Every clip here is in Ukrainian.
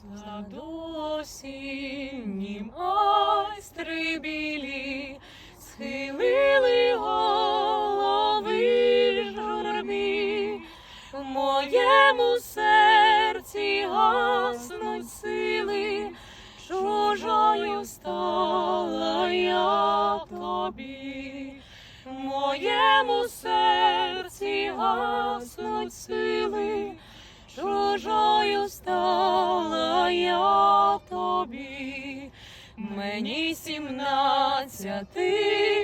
Саду осіннім айстри білі схилили голови журбі, в моєму серці гаснуть сили, чужою стала я тобі, в моєму серці гаснуть сили, чужою стала я тобі, мені сімнадцяти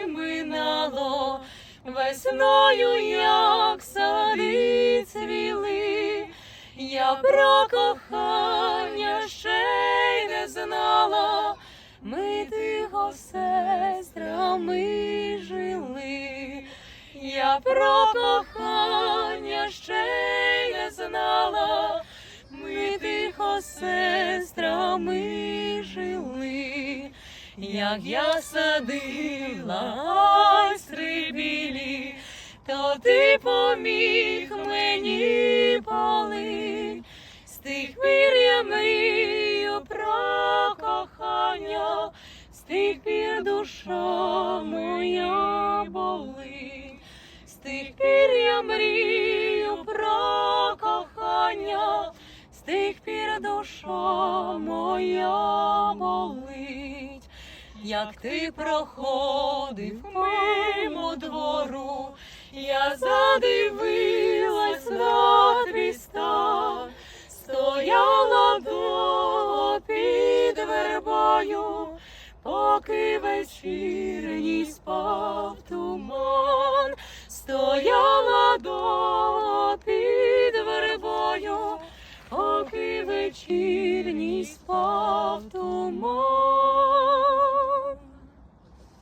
минало, весною, як сади цвіли, я про кохання ще й не знала, ми тихо сестрами жили, я про кохання знала, ми тихо сестрами жили, як я садила айстри білі, то ти поміг мені полить. З тих пір я мрію про кохання, з тих пір душа моя болить, з тих пір я мрію душа моя болить, як ти проходив мимо двору, я задивилась на твій стояла довго під вербою, поки вечірній спав вечірній спав туман.